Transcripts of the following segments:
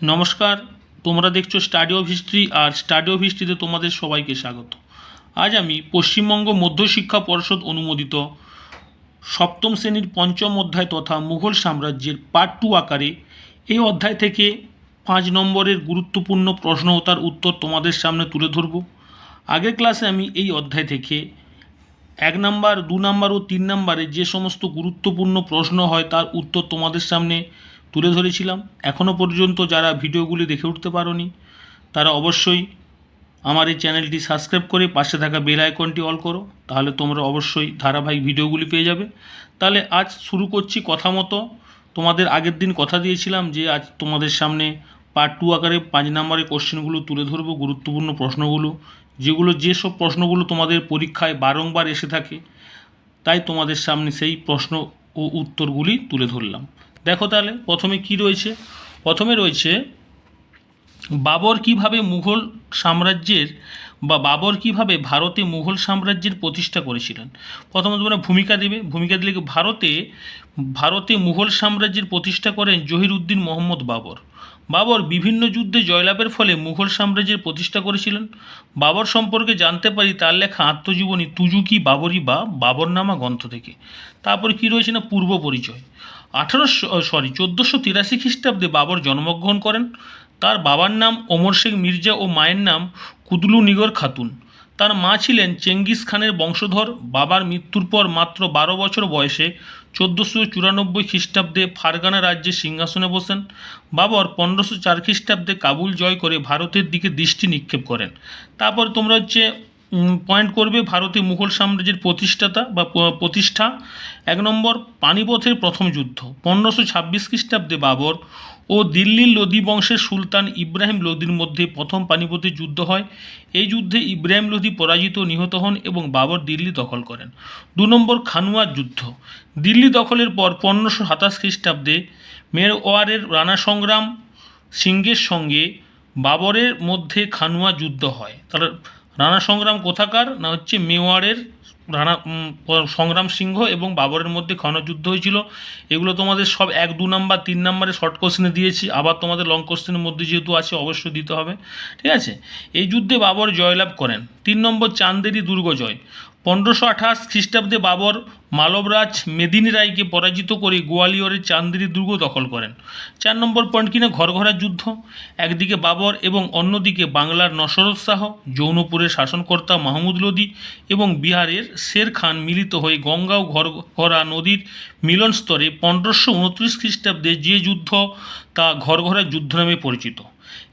নমস্কার, তোমরা দেখছ স্টাডি অফ হিস্ট্রি আর স্টাডি অফ হিস্ট্রিতে তোমাদের সবাইকে স্বাগত। আজ আমি পশ্চিমবঙ্গ মধ্যশিক্ষা পর্ষদ অনুমোদিত সপ্তম শ্রেণির পঞ্চম অধ্যায় তথা মুঘল সাম্রাজ্যের পার্ট টু আকারে এই অধ্যায় থেকে পাঁচ নম্বরের গুরুত্বপূর্ণ প্রশ্ন ও তার উত্তর তোমাদের সামনে তুলে ধরব। আগের ক্লাসে আমি এই অধ্যায় থেকে এক নাম্বার, দু নাম্বার ও তিন নাম্বারে যে সমস্ত গুরুত্বপূর্ণ প্রশ্ন হয় তার উত্তর তোমাদের সামনে তুলে ধরেছিলাম। এখনও পর্যন্ত যারা ভিডিওগুলি দেখে উঠতে পারোনি, তারা অবশ্যই আমার এই চ্যানেলটি সাবস্ক্রাইব করে পাশে থাকা বেল আইকনটি অল করো, তাহলে তোমরা অবশ্যই ধারাবাহিক ভিডিওগুলি পেয়ে যাবে। তাহলে আজ শুরু করছি কথা মতো। তোমাদের আগের দিন কথা দিয়েছিলাম যে আজ তোমাদের সামনে পার্ট টু আকারে পাঁচ নম্বরের কোশ্চেনগুলো তুলে ধরবো, গুরুত্বপূর্ণ প্রশ্নগুলো, যেগুলো যেসব প্রশ্নগুলো তোমাদের পরীক্ষায় বারংবার এসে থাকে, তাই তোমাদের সামনে সেই প্রশ্ন ও উত্তরগুলি তুলে ধরলাম। দেখো তাহলে, প্রথমে কি রয়েছে? প্রথমে রয়েছে, বাবর কীভাবে মুঘল সাম্রাজ্যের বা বাবর কীভাবে ভারতে মুঘল সাম্রাজ্যের প্রতিষ্ঠা করেছিলেন? প্রথমে তোমরা ভূমিকা দেবে, ভূমিকা দিলে ভারতে ভারতে মুঘল সাম্রাজ্যের প্রতিষ্ঠা করেন জহিরুদ্দিন মোহাম্মদ বাবর। বাবর বিভিন্ন যুদ্ধে জয়লাভের ফলে মুঘল সাম্রাজ্যের প্রতিষ্ঠা করেছিলেন। বাবর সম্পর্কে জানতে পারি, তার লেখা আত্মজীবনী তুজুকি বাবরি বা বাবরনামা গ্রন্থ থেকে। তারপর কি রয়েছে না, পূর্ব পরিচয়। আঠারোশো সরি চোদ্দোশো তিরাশি খ্রিস্টাব্দে বাবর জন্মগ্রহণ করেন। তার বাবার নাম ওমর শেখ মির্জা ও মায়ের নাম কুদলু নিগর খাতুন। তার মা ছিলেন চেঙ্গিস খানের বংশধর। বাবার মৃত্যুর পর মাত্র বারো বছর বয়সে চোদ্দোশো চুরানব্বই খ্রিস্টাব্দে ফারগানা রাজ্যে সিংহাসনে বসেন। বাবর পনেরোশো চার খ্রিস্টাব্দে কাবুল জয় করে ভারতের দিকে দৃষ্টি নিক্ষেপ করেন। তারপর তোমরা হচ্ছে পয়েন্ট করবে ভারতে মুঘল সাম্রাজ্যের প্রতিষ্ঠাতা বা প্রতিষ্ঠা। এক নম্বর, পানিপথের প্রথম যুদ্ধ, পনেরোশো ছাব্বিশ খ্রিস্টাব্দে বাবর ও দিল্লির লোদি বংশের সুলতান ইব্রাহিম লোদির মধ্যে প্রথম পানিপথের যুদ্ধ হয়। এই যুদ্ধে ইব্রাহিম লোদি পরাজিত, নিহত হন এবং বাবর দিল্লি দখল করেন। দু নম্বর খানুয়ার যুদ্ধ, দিল্লি দখলের পর পনেরোশো সাতাশ খ্রিস্টাব্দে মেরওয়ারের রানা সংগ্রাম সিংহের সঙ্গে বাবরের মধ্যে খানুয়া যুদ্ধ হয়। তাহলে রানা সংগ্রাম কোথাকার? না হচ্ছে মেওয়ারের রানা সংগ্রাম সিংহ এবং বাবরের মধ্যে ক্ষণযুদ্ধ হয়েছিল। এগুলো তোমাদের সব এক, দু নম্বর, তিন নাম্বারে শর্ট কোশ্চেনে দিয়েছি। আবার তোমাদের লং কোশ্চেনের মধ্যে যেহেতু আছে, অবশ্যই দিতে হবে। ঠিক আছে? এই যুদ্ধে বাবর জয়লাভ করেন। তিন নম্বর চান্দেরি দুর্গ জয় পনেরোশো আঠাশ খ্রিস্টাব্দে বাবর মালবরাজ মেদিনী রায়কে পরাজিত করে গোয়ালিয়রের চান্দেরি দুর্গ দখল করেন। চার নম্বর পয়েন্ট কিনা ঘরঘরার যুদ্ধ, একদিকে বাবর এবং অন্যদিকে বাংলার নসরত শাহ জৌনপুরের শাসনকর্তা মাহমুদ লোদি এবং বিহারের শের খান মিলিত হয়ে গঙ্গা ও ঘরঘরা নদীর মিলনস্তরে পনেরোশো উনত্রিশ খ্রিস্টাব্দে যে যুদ্ধ তা ঘরঘরা যুদ্ধ নামে পরিচিত।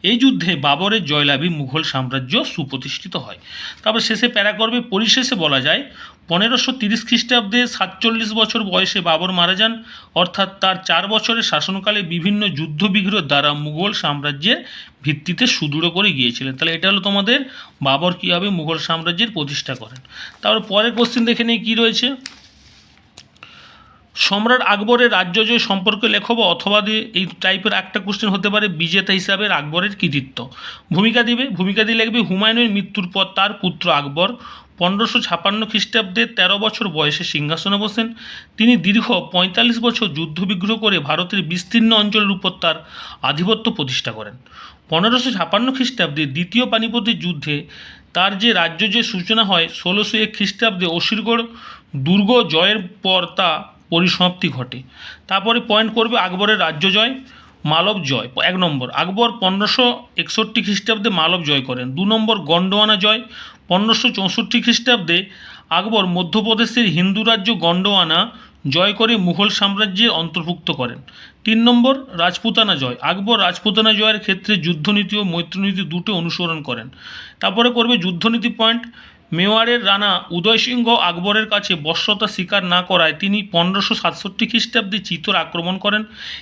এই যুদ্ধে বাবরের জয়লাভে মুঘল সাম্রাজ্য সুপ্রতিষ্ঠিত হয়। তারপর শেষে প্যারা করবে পরিশেষে বলা যায়, পনেরোশো তিরিশ খ্রিস্টাব্দে সাতচল্লিশ বছর বয়সে বাবর মারা যান, অর্থাৎ তার চার বছরের শাসনকালে বিভিন্ন যুদ্ধবিগ্রহ দ্বারা মুঘল সাম্রাজ্যের ভিত্তিতে সুদৃঢ় করে গিয়েছিলেন। তাহলে এটা হলো তোমাদের, বাবর কীভাবে মুঘল সাম্রাজ্যের প্রতিষ্ঠা করেন। তারপর পরের কোশ্চেন দেখে নিয়ে কী রয়েছে। সম্রাট আকবরের রাজ্য রাজ্যজয় সম্পর্কে লেখব অথবা এই টাইপের একটা কোশ্চেন হতে পারে, বিজেতা হিসাবে আকবরের কৃতিত্ব। ভূমিকা দিবে, ভূমিকা দিয়ে লিখবে, হুমায়ুনের মৃত্যুর পর তার পুত্র আকবর পনেরোশো ছাপান্ন খ্রিস্টাব্দে তেরো বছর বয়সে সিংহাসনে বসেন। তিনি দীর্ঘ পঁয়তাল্লিশ বছর যুদ্ধবিগ্রহ করে ভারতের বিস্তীর্ণ অঞ্চলের উপর তার আধিপত্য প্রতিষ্ঠা করেন। পনেরোশো ছাপান্ন খ্রিস্টাব্দে দ্বিতীয় পানিপথের যুদ্ধে তার যে রাজ্য যে সূচনা হয়, ষোলোশো এক খ্রিস্টাব্দে অসিরগড় দুর্গ জয়ের পর তা পরিসমাপ্তি ঘটে। তারপরে পয়েন্ট করবে আকবরের রাজ্য জয়, মালব জয়, এক নম্বর। আকবর পনেরোশো একষট্টি খ্রিস্টাব্দে মালব জয় করেন। দু নম্বর গন্ডোয়ানা জয়, পনেরোশো চৌষট্টি খ্রিস্টাব্দে আকবর মধ্যপ্রদেশের হিন্দু রাজ্য গন্ডোয়ানা জয় করে মুঘল সাম্রাজ্যের অন্তর্ভুক্ত করেন। তিন নম্বর রাজপুতানা জয়, আকবর রাজপুতানা জয়ের ক্ষেত্রে যুদ্ধনীতি ও মৈত্রনীতি দুটো অনুসরণ করেন। তারপরে করবে যুদ্ধনীতি পয়েন্ট মেওয়ারের রানা উদয় সিংহ আকবরের কাছে বশ্যতা স্বীকার না করায় তিনি পনেরোশো সাতষট্টি খ্রিস্টাব্দে চিতর আক্রমণ করেন।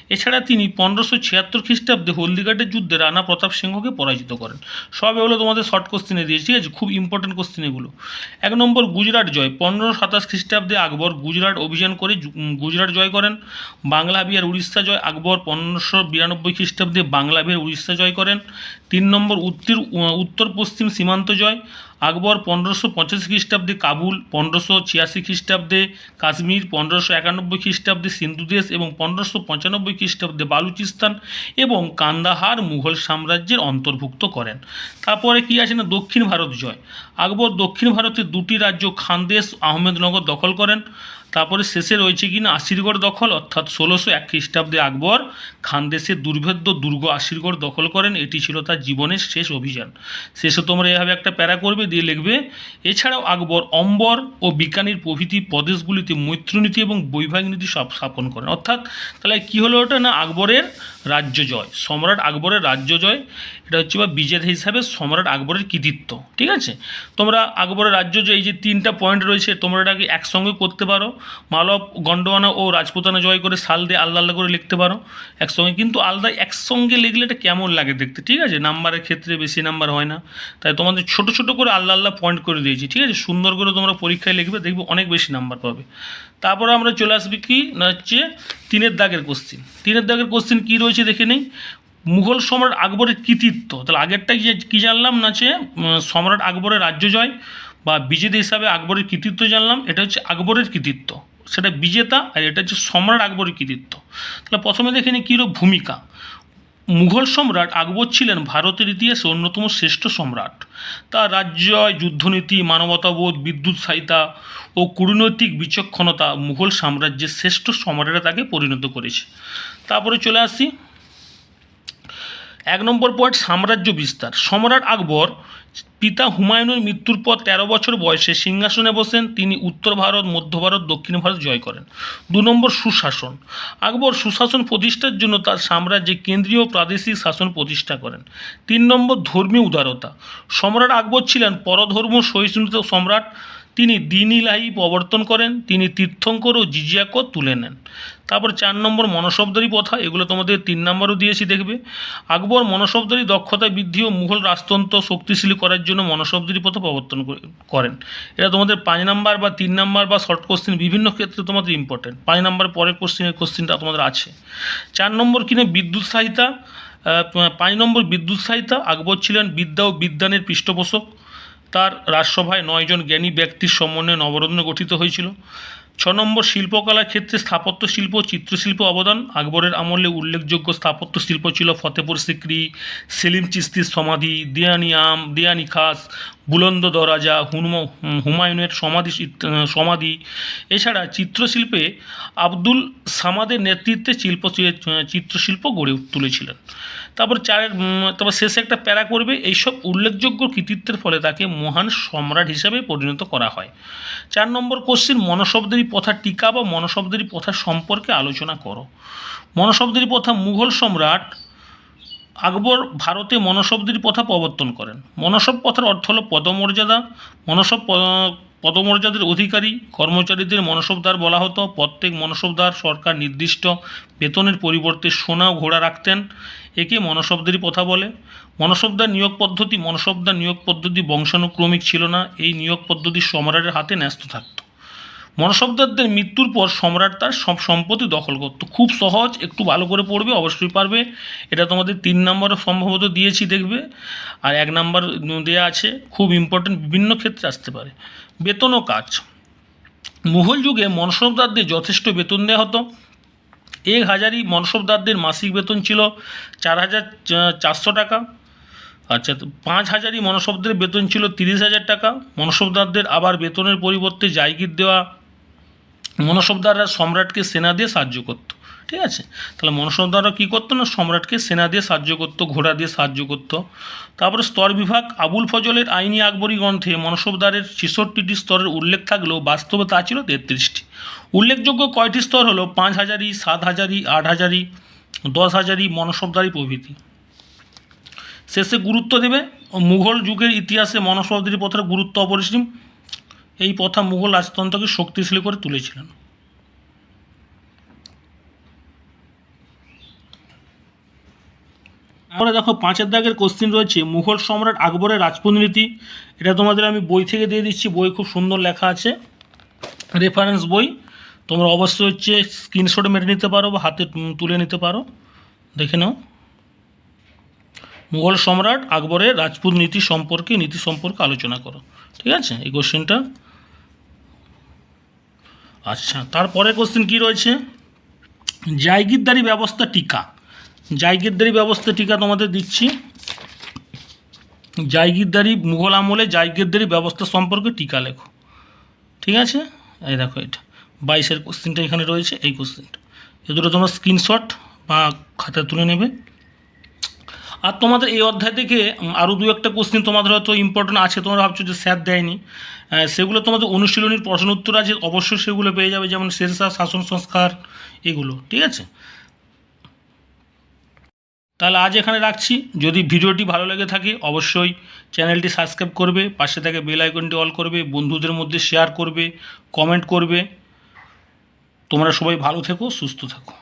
এছাড়া তিনি পনেরোশো ছিয়াত্তর খ্রিস্টাব্দে হলদিঘাটের যুদ্ধে রানা প্রতাপ সিংহকে পরাজিত করেন। সব এগুলো তোমাদের শর্ট কোশ্চেনে দিয়েছি, ঠিক আছে? খুব ইম্পর্টেন্ট কোশ্চেন এগুলো। এক নম্বর, গুজরাট জয়। পনেরো সাতাশ খ্রিস্টাব্দে আকবর গুজরাট অভিযান করে গুজরাট জয় করেন। বাংলা বিহার উড়িষ্যা জয়। আকবর পনেরোশো বিরানব্বই খ্রিস্টাব্দে বাংলা বিহার উড়িষ্যা জয় করেন। তিন নম্বর, উত্তর উত্তর পশ্চিম সীমান্ত জয়। আকবর পনেরোশো পঁচাশি খ্রিস্টাব্দে কাবুল, পনেরোশো ছিয়াশি খ্রিস্টাব্দে কাশ্মীর, পনেরোশো একানব্বই খ্রিস্টাব্দে সিন্ধুদেশ এবং পনেরোশো পঁচানব্বই খ্রিস্টাব্দে বালুচিস্তান এবং কান্দাহার মুঘল সাম্রাজ্যের অন্তর্ভুক্ত করেন। তারপরে কি আছে না? দক্ষিণ ভারত জয়। আকবর দক্ষিণ ভারতের দুটি রাজ্য খানদেশ আহমেদনগর দখল করেন। তারপরে শেষে রয়েছে কিনা আশিরগড় দখল, অর্থাৎ ষোলোশো এক খ্রিস্টাব্দে আকবর খানদেশের দুর্ভেদ্য দুর্গ আশিরগড় দখল করেন, এটি ছিল তার জীবনের শেষ অভিযান। শেষে তোমরা এভাবে একটা প্যারা করবে, দিয়ে লিখবে, এছাড়াও আকবর, অম্বর ও বিকানির প্রভৃতি প্রদেশগুলিতে মৈত্রনীতি এবং বৈবাহিক নীতি সব স্থাপন করেন। অর্থাৎ তাহলে কি হলো ওটা না? আকবরের রাজ্য জয়, সম্রাট আকবরের রাজ্য জয়। এটা হচ্ছে বা বিজেতা হিসাবে সম্রাট আকবরের কৃতিত্ব, ঠিক আছে? তোমরা আকবরের রাজ্য জয়, এই যে তিনটা পয়েন্ট রয়েছে, তোমরা এটাকে একসঙ্গে করতে পারো। মালব, গন্ডোয়ানা ও রাজপুতানা জয় করে সাল দিয়ে আলাদা আলাদা করে লিখতে পারো। একসঙ্গে, কিন্তু আলাদা একসঙ্গে লিখলে এটা কেমন লাগে দেখতে? ঠিক আছে? নাম্বারের ক্ষেত্রে বেশি নাম্বার হয় না। তাই তোমাদের ছোট ছোট করে আলাদা আলাদা পয়েন্ট করে দিয়েছি, ঠিক আছে? সুন্দর করে তোমরা পরীক্ষায় লিখবে, দেখবে অনেক বেশি নাম্বার পাবে। তারপরে আমরা চলে আসবে কি? না হচ্ছে তিনের দাগের কোশ্চিন তিনের দাগের কোশ্চিন কী রয়েছে দেখে নেই? মুঘল সম্রাট আকবরের কৃতিত্ব। তাহলে আগেরটা কি কী জানলাম? না হচ্ছে সম্রাট আকবরের রাজ্য জয় বা বিজেতা হিসাবে আকবরের কৃতিত্ব জানলাম। এটা হচ্ছে আকবরের কৃতিত্ব। সেটা বিজেতা আর এটা হচ্ছে সম্রাট আকবরের কৃতিত্ব। তাহলে প্রথমে দেখে নিই কী হলো ভূমিকা। মুঘল সম্রাট আকবর ছিলেন ভারতের ইতিহাসে অন্যতম শ্রেষ্ঠ সম্রাট। তার রাজ্য যুদ্ধনীতি, মানবতাবোধ, বিদ্যুৎ সাহিতা ও কূটনৈতিক বিচক্ষণতা মুঘল সাম্রাজ্যের শ্রেষ্ঠ সম্রাটেরা তাকে পরিণত করেছে। তারপরে চলে আসি। এক নম্বর পয়েন্ট সাম্রাজ্য বিস্তার। সম্রাট আকবর পিতা হুমায়ুনের মৃত্যুর পর তেরো বছর বয়সে সিংহাসনে বসেন, তিনি উত্তর ভারত, মধ্য ভারত, দক্ষিণ ভারত জয় করেন। দু নম্বর সুশাসন। আকবর সুশাসন প্রতিষ্ঠার জন্য তার সাম্রাজ্যে কেন্দ্রীয় প্রাদেশিক শাসন প্রতিষ্ঠা করেন। তিন নম্বর ধর্মীয় উদারতা। সম্রাট আকবর ছিলেন পরধর্ম, সহিষ্ণুতা সম্রাট। তিনি দিন ইলাহি প্রবর্তন করেন, তিনি তীর্থঙ্কর ও জিজিয়াকর তুলে নেন। তারপর চার নম্বর মনশব্দারি প্রথা, এগুলো তোমাদের তিন নম্বরও দিয়েছি দেখবে। আকবর মনশব্দারি দক্ষতা বৃদ্ধি ও মুঘল রাজতন্ত্র শক্তিশালী করার জন্য মনশব্দারি প্রথা প্রবর্তন করে- করেন। এটা তোমাদের পাঁচ নম্বর বা তিন নম্বর বা শর্ট কোশ্চিন বিভিন্ন ক্ষেত্রে তোমাদের ইম্পর্টেন্ট পাঁচ নাম্বার পরের কোশ্চিনের কোশ্চিনটা তোমাদের আছে। চার নম্বর কিনে বিদ্যুৎ সাহিতা পাঁচ নম্বর বিদ্যুৎ সাহিতা আকবর ছিলেন বিদ্যা ও বিদ্যানের পৃষ্ঠপোষক। তার রাজসভায় নয়জন জ্ঞানী ব্যক্তির সমন্বয়ে নবরত্ন গঠিত হয়েছিল। ছ নম্বর শিল্পকলার ক্ষেত্রে স্থাপত্য শিল্প, চিত্রশিল্প অবদান। আকবরের আমলে উল্লেখযোগ্য স্থাপত্য শিল্প ছিল ফতেপুর সিক্রি, সেলিম চিস্তির সমাধি, দিয়ানি আম, দিয়ানি খাস বুলন্দ দরাজা হুনম, হুমায়ুনের সমাধি সমাধি, এছাড়া চিত্রশিল্পে আব্দুল সামাদের নেতৃত্বে শিল্প চিত্রশিল্প গড়ে তুলেছিলেন। তারপর চারের তারপর শেষে একটা প্যারা করবে, এইসব উল্লেখযোগ্য কৃতিত্বের ফলে তাকে মহান সম্রাট হিসেবে পরিণত করা হয়। চার নম্বর কোশ্চিন, মনশব্দেরই প্রথা টিকা বা মনশব্দেরই প্রথা সম্পর্কে আলোচনা করো। মনশব্দেরই প্রথা মুঘল সম্রাট আকবর ভারতে মনশব্দের প্রথা প্রবর্তন করেন। মনসব কথার অর্থ হলো পদমর্যাদা। মনসব পদমর্যাদার অধিকারী। কর্মচারীদের মনসবদার বলা হতো। প্রত্যেক মনসবদার সরকার নির্দিষ্ট বেতনের পরিবর্তে সোনা ঘোড়া রাখতেন। একে মনসবদেরই প্রথা বলে। মনসবদার নিয়োগ পদ্ধতি মনসবদার নিয়োগ পদ্ধতি বংশানুক্রমিক ছিল না। এই নিয়োগ পদ্ধতি সম্রাটের হাতে ন্যস্ত থাকতো। মনসবদারদের মৃত্যুর পর সম্রাট তার সব সম্পত্তি দখল করতো। খুব সহজ, একটু ভালো করে পড়বে, অবশ্যই পারবে। এটা তোমাদের তিন নম্বরে সম্ভবত দিয়েছি দেখবে। আর এক নাম্বার দেওয়া আছে, খুব ইম্পর্টেন্ট বিভিন্ন ক্ষেত্রে আসতে পারে। বেতন ও কাজ। মুঘল যুগে মনসবদারদের যথেষ্ট বেতন দেওয়া হতো। এক হাজারই মনসবদারদের মাসিক বেতন ছিল চার হাজার চারশো টাকা। আচ্ছা তো পাঁচ হাজারই মনসবদের বেতন ছিল তিরিশ হাজার টাকা। মনসবদারদের আবার বেতনের পরিবর্তে জায়গির দেওয়া মনসবদাররা সম্রাটকে সেনা দিয়ে সাহায্য করতো, ঠিক আছে? তাহলে মনসবদাররা কী করতো না? সম্রাটকে সেনা দিয়ে সাহায্য করতো, ঘোড়া দিয়ে সাহায্য করতো। তারপরে স্তর বিভাগ আবুল ফজলের আইনি আকবরী গ্রন্থে মনসবদারের ছেষট্টিটি স্তরের উল্লেখ থাকলেও বাস্তবে তা ছিল তেত্রিশটি। উল্লেখযোগ্য কয়টি স্তর হলো? পাঁচ হাজারি, সাত হাজারি, আট হাজারি, দশ হাজারি মনসবদারি প্রভৃতি। শেষে গুরুত্ব দেবে, মুঘল যুগের ইতিহাসে মনসবদারি পথের গুরুত্ব অপরিসীম। এই প্রথা মুঘল রাজতন্ত্রকে শক্তিশালী করে তুলেছিলেন। আমরা দেখো, পাঁচের দাগের কোশ্চিন রয়েছে, মুঘল সম্রাট আকবরের রাজপ্রতিনিধি এটা তোমাদের আমি বই থেকে দিয়ে দিচ্ছি, বই খুব সুন্দর লেখা আছে রেফারেন্স বই। তোমরা অবশ্যই হচ্ছে স্ক্রিনশট মেরে নিতে পারো বা হাতে তুলে নিতে পারো, দেখে নাও। মুঘল সম্রাট আকবরের রাজপুত নীতি সম্পর্কে নীতি সম্পর্কে আলোচনা করো, ঠিক আছে? এই কোশ্চেনটা আচ্ছা তারপরে কোশ্চেন কি রয়েছে? জায়গিরদারি ব্যবস্থা টিকা। জায়গিরদারি ব্যবস্থা টিকা তোমাদের দিচ্ছি। জায়গিরদারি, মুঘল আমলে জায়গিরদারি ব্যবস্থা সম্পর্কে টিকা লেখো। ঠিক আছে? এই দেখো এটা। বাইশের কোশ্চেনটা এখানে রয়েছে, এই কোশ্চেনটা এ দুটো তোমরা স্ক্রিনশট বা খাতা তুলে নেবে। আর তোমাদের এই অধ্যায় থেকে আরও দু একটা কোশ্চেন তোমাদের হয়তো ইম্পর্টেন্ট আছে, তোমরা ভাবছ যে স্যার দেয়নি। সেগুলো তোমাদের অনুশীলনীর প্রশ্ন উত্তর আছে, অবশ্যই সেগুলো পেয়ে যাবে, যেমন শেরশাহ শাসন সংস্কার, এগুলো, ঠিক আছে? তাহলে আজ এখানে রাখছি। যদি ভিডিওটি ভালো লেগে থাকে, অবশ্যই চ্যানেলটি সাবস্ক্রাইব করবে, পাশে থেকে বেল আইকনটি অল করবে, বন্ধুদের মধ্যে শেয়ার করবে কমেন্ট করবে। তোমরা সবাই ভালো থেকো, সুস্থ থাকো।